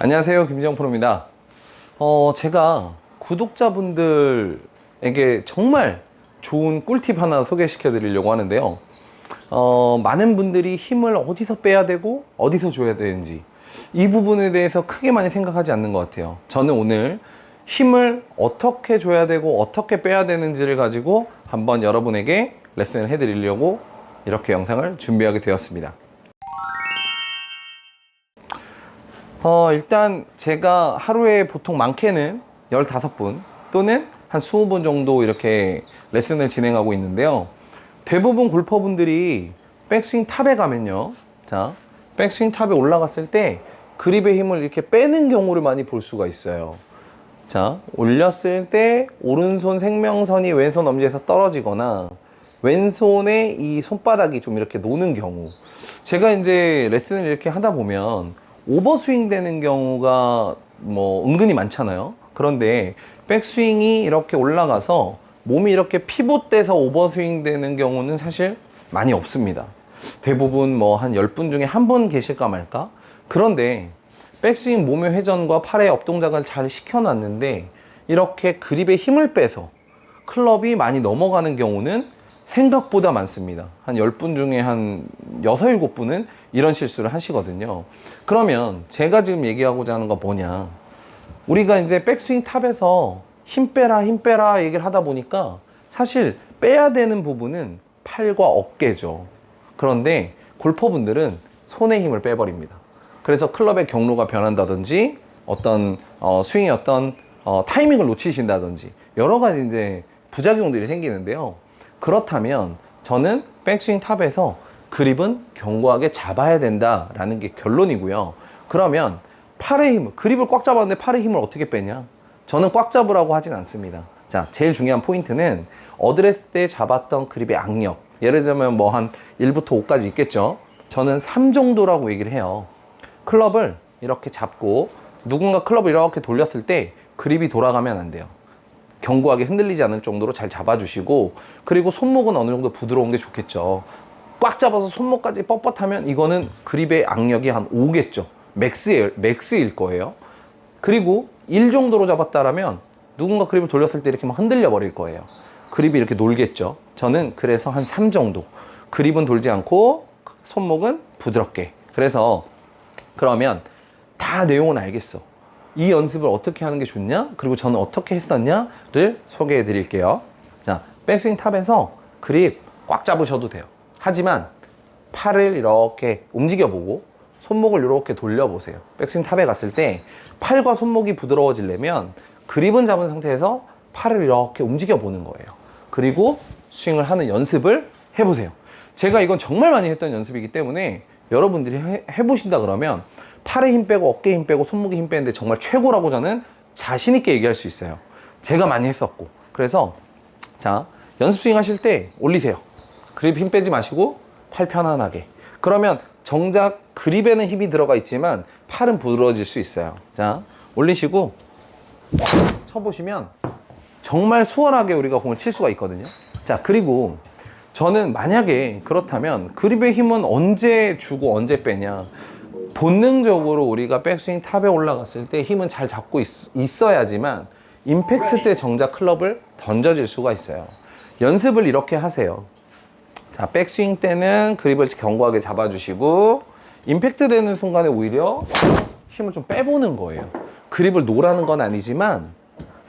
안녕하세요. 김지영 프로입니다. 어, 제가 구독자분들에게 정말 좋은 꿀팁 하나 소개시켜 드리려고 하는데요. 어, 많은 분들이 힘을 어디서 빼야 되고 어디서 줘야 되는지 이 부분에 대해서 크게 많이 생각하지 않는 것 같아요. 저는 오늘 힘을 어떻게 줘야 되고 어떻게 빼야 되는지를 가지고 한번 여러분에게 레슨을 해 드리려고 이렇게 영상을 준비하게 되었습니다. 어, 일단 제가 하루에 보통 많게는 15분 또는 한 20분 정도 이렇게 레슨을 진행하고 있는데요. 대부분 골퍼분들이 백스윙 탑에 가면요. 자, 백스윙 탑에 올라갔을 때 그립의 힘을 이렇게 빼는 경우를 많이 볼 수가 있어요. 자, 올렸을 때 오른손 생명선이 왼손 엄지에서 떨어지거나 왼손에 이 손바닥이 좀 이렇게 노는 경우. 제가 이제 레슨을 이렇게 하다 보면 오버스윙 되는 경우가 뭐 은근히 많잖아요. 그런데 백스윙이 이렇게 올라가서 몸이 이렇게 피봇돼서 오버스윙 되는 경우는 사실 많이 없습니다. 대부분 뭐 한 10분 중에 한 분 계실까 말까? 그런데 백스윙 몸의 회전과 팔의 업동작을 잘 시켜놨는데 이렇게 그립에 힘을 빼서 클럽이 많이 넘어가는 경우는 생각보다 많습니다. 한 10분 중에 한 6, 7분은 이런 실수를 하시거든요. 그러면 제가 지금 얘기하고자 하는 거 뭐냐. 우리가 이제 백스윙 탑에서 힘 빼라, 힘 빼라 얘기를 하다 보니까 사실 빼야 되는 부분은 팔과 어깨죠. 그런데 골퍼분들은 손에 힘을 빼버립니다. 그래서 클럽의 경로가 변한다든지 어떤 어, 스윙의 어떤 어, 타이밍을 놓치신다든지 여러 가지 이제 부작용들이 생기는데요. 그렇다면 저는 백스윙 탑에서 그립은 견고하게 잡아야 된다라는 게 결론이고요. 그러면 팔의 힘, 그립을 꽉 잡았는데 팔의 힘을 어떻게 빼냐? 저는 꽉 잡으라고 하진 않습니다. 자, 제일 중요한 포인트는 어드레스 때 잡았던 그립의 악력. 예를 들면 뭐 한 1부터 5까지 있겠죠? 저는 3 정도라고 얘기를 해요. 클럽을 이렇게 잡고 누군가 클럽을 이렇게 돌렸을 때 그립이 돌아가면 안 돼요. 견고하게 흔들리지 않을 정도로 잘 잡아주시고 그리고 손목은 어느 정도 부드러운 게 좋겠죠. 꽉 잡아서 손목까지 뻣뻣하면 이거는 그립의 악력이 한 5겠죠. 맥스일, 맥스일 거예요. 그리고 1 정도로 잡았다라면 누군가 그립을 돌렸을 때 이렇게 막 흔들려 버릴 거예요. 그립이 이렇게 놀겠죠. 저는 그래서 한 3 정도. 그립은 돌지 않고 손목은 부드럽게. 그래서 그러면 다 내용은 알겠어. 이 연습을 어떻게 하는 게 좋냐? 그리고 저는 어떻게 했었냐를 소개해 드릴게요. 자, 백스윙 탑에서 그립 꽉 잡으셔도 돼요. 하지만 팔을 이렇게 움직여 보고 손목을 이렇게 돌려 보세요. 백스윙 탑에 갔을 때 팔과 손목이 부드러워지려면 그립은 잡은 상태에서 팔을 이렇게 움직여 보는 거예요. 그리고 스윙을 하는 연습을 해 보세요. 제가 이건 정말 많이 했던 연습이기 때문에 여러분들이 해, 해보신다 그러면 팔에 힘 빼고 어깨에 힘 빼고 손목에 힘 빼는데 정말 최고라고 저는 자신 있게 얘기할 수 있어요. 제가 많이 했었고. 그래서 자, 연습 스윙 하실 때 올리세요. 그립 힘 빼지 마시고 팔 편안하게. 그러면 정작 그립에는 힘이 들어가 있지만 팔은 부드러워질 수 있어요. 자, 올리시고 쳐보시면 정말 수월하게 우리가 공을 칠 수가 있거든요. 자, 그리고 저는 만약에 그렇다면 그립의 힘은 언제 주고 언제 빼냐. 본능적으로 우리가 백스윙 탑에 올라갔을 때 힘은 잘 잡고 있, 어야지만 임팩트 때 정작 클럽을 던져질 수가 있어요. 연습을 이렇게 하세요. 자, 백스윙 때는 그립을 견고하게 잡아주시고 임팩트 되는 순간에 오히려 힘을 좀 빼보는 거예요. 그립을 놓으라는 건 아니지만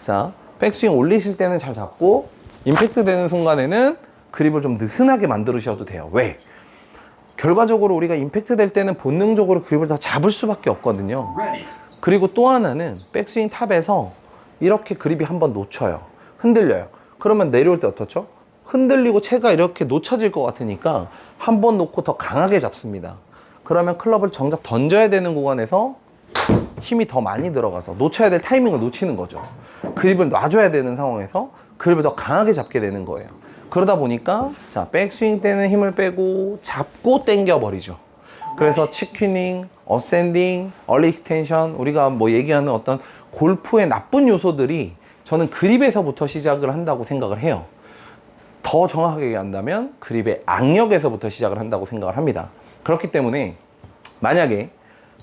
자, 백스윙 올리실 때는 잘 잡고 임팩트 되는 순간에는 그립을 좀 느슨하게 만들으셔도 돼요. 왜? 결과적으로 우리가 임팩트 될 때는 본능적으로 그립을 더 잡을 수밖에 없거든요. 그리고 또 하나는 백스윙 탑에서 이렇게 그립이 한번 놓쳐요. 흔들려요. 그러면 내려올 때 어떻죠? 흔들리고 채가 이렇게 놓쳐질 것 같으니까 한 번 놓고 더 강하게 잡습니다. 그러면 클럽을 정작 던져야 되는 구간에서 힘이 더 많이 들어가서 놓쳐야 될 타이밍을 놓치는 거죠. 그립을 놔줘야 되는 상황에서 그립을 더 강하게 잡게 되는 거예요. 그러다 보니까 자 백스윙 때는 힘을 빼고 잡고 당겨 버리죠. 그래서 치퀴닝, 어센딩, 얼리 익스텐션 우리가 뭐 얘기하는 어떤 골프의 나쁜 요소들이 저는 그립에서부터 시작을 한다고 생각을 해요. 더 정확하게 얘기한다면 그립의 악력에서부터 시작을 한다고 생각을 합니다. 그렇기 때문에 만약에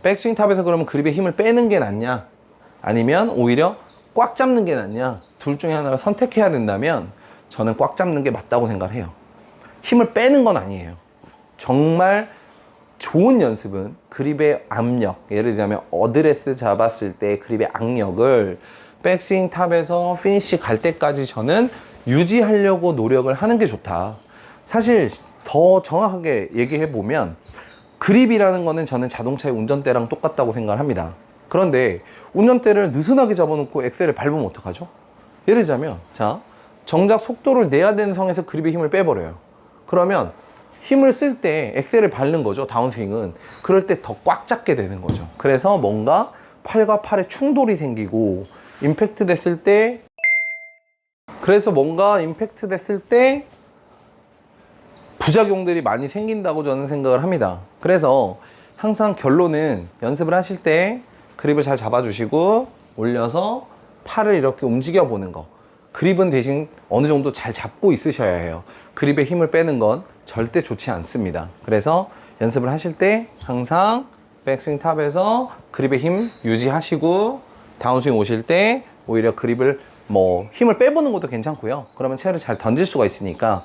백스윙 탑에서 그러면 그립의 힘을 빼는 게 낫냐? 아니면 오히려 꽉 잡는 게 낫냐? 둘 중에 하나를 선택해야 된다면 저는 꽉 잡는 게 맞다고 생각해요. 힘을 빼는 건 아니에요. 정말 좋은 연습은 그립의 압력, 예를 들자면 어드레스 잡았을 때 그립의 악력을 백스윙 탑에서 피니시 갈 때까지 저는 유지하려고 노력을 하는 게 좋다. 사실 더 정확하게 얘기해 보면 그립이라는 거는 저는 자동차의 운전대랑 똑같다고 생각을 합니다. 그런데 운전대를 느슨하게 잡아놓고 엑셀을 밟으면 어떡하죠? 예를 들자면, 자, 정작 속도를 내야 되는 상황에서 그립의 힘을 빼버려요. 그러면 힘을 쓸 때 엑셀을 밟는 거죠, 다운스윙은. 그럴 때 더 꽉 잡게 되는 거죠. 그래서 뭔가 팔과 팔에 충돌이 생기고, 임팩트 됐을 때, 그래서 뭔가 임팩트 됐을 때, 부작용들이 많이 생긴다고 저는 생각을 합니다. 그래서 항상 결론은 연습을 하실 때 그립을 잘 잡아주시고 올려서 팔을 이렇게 움직여 보는 거. 그립은 대신 어느 정도 잘 잡고 있으셔야 해요. 그립에 힘을 빼는 건 절대 좋지 않습니다. 그래서 연습을 하실 때 항상 백스윙 탑에서 그립의 힘 유지하시고 다운스윙 오실 때 오히려 그립을 뭐 힘을 빼보는 것도 괜찮고요. 그러면 채를 잘 던질 수가 있으니까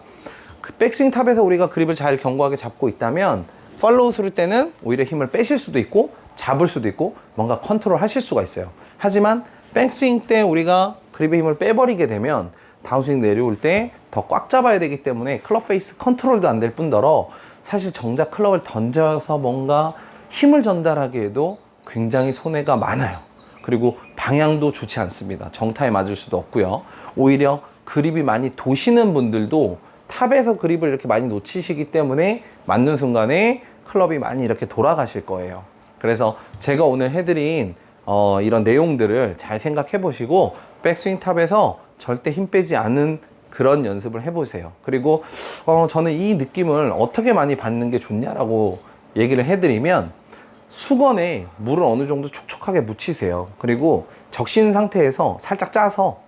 그 백스윙 탑에서 우리가 그립을 잘 견고하게 잡고 있다면 팔로우 스루 때는 오히려 힘을 빼실 수도 있고 잡을 수도 있고 뭔가 컨트롤 하실 수가 있어요. 하지만 백스윙 때 우리가 그립의 힘을 빼버리게 되면 다운스윙 내려올 때 더 꽉 잡아야 되기 때문에 클럽 페이스 컨트롤도 안 될 뿐더러 사실 정작 클럽을 던져서 뭔가 힘을 전달하기에도 굉장히 손해가 많아요. 그리고 방향도 좋지 않습니다. 정타에 맞을 수도 없고요. 오히려 그립이 많이 도시는 분들도 탑에서 그립을 이렇게 많이 놓치시기 때문에 맞는 순간에 클럽이 많이 이렇게 돌아가실 거예요. 그래서 제가 오늘 해드린 어, 이런 내용들을 잘 생각해 보시고 백스윙 탑에서 절대 힘 빼지 않는 그런 연습을 해보세요. 그리고 어, 저는 이 느낌을 어떻게 많이 받는 게 좋냐라고 얘기를 해드리면 수건에 물을 어느 정도 촉촉하게 묻히세요. 그리고 적신 상태에서 살짝 짜서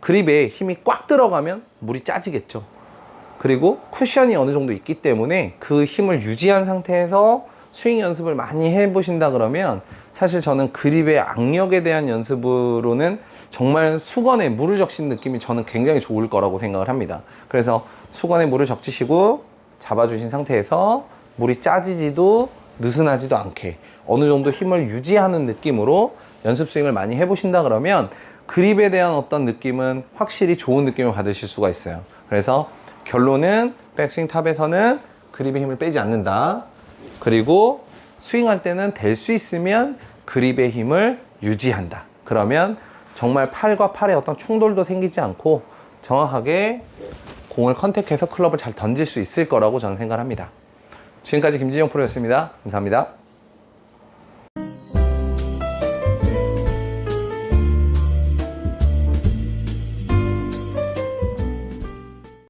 그립에 힘이 꽉 들어가면 물이 짜지겠죠. 그리고 쿠션이 어느 정도 있기 때문에 그 힘을 유지한 상태에서 스윙 연습을 많이 해보신다 그러면 사실 저는 그립의 악력에 대한 연습으로는 정말 수건에 물을 적신 느낌이 저는 굉장히 좋을 거라고 생각을 합니다. 그래서 수건에 물을 적시시고 잡아주신 상태에서 물이 짜지지도 느슨하지도 않게 어느 정도 힘을 유지하는 느낌으로 연습 스윙을 많이 해보신다 그러면 그립에 대한 어떤 느낌은 확실히 좋은 느낌을 받으실 수가 있어요. 그래서 결론은 백스윙 탑에서는 그립의 힘을 빼지 않는다. 그리고 스윙할 때는 될 수 있으면 그립의 힘을 유지한다. 그러면 정말 팔과 팔에 어떤 충돌도 생기지 않고 정확하게 공을 컨택해서 클럽을 잘 던질 수 있을 거라고 저는 생각합니다. 지금까지 김진영 프로였습니다. 감사합니다.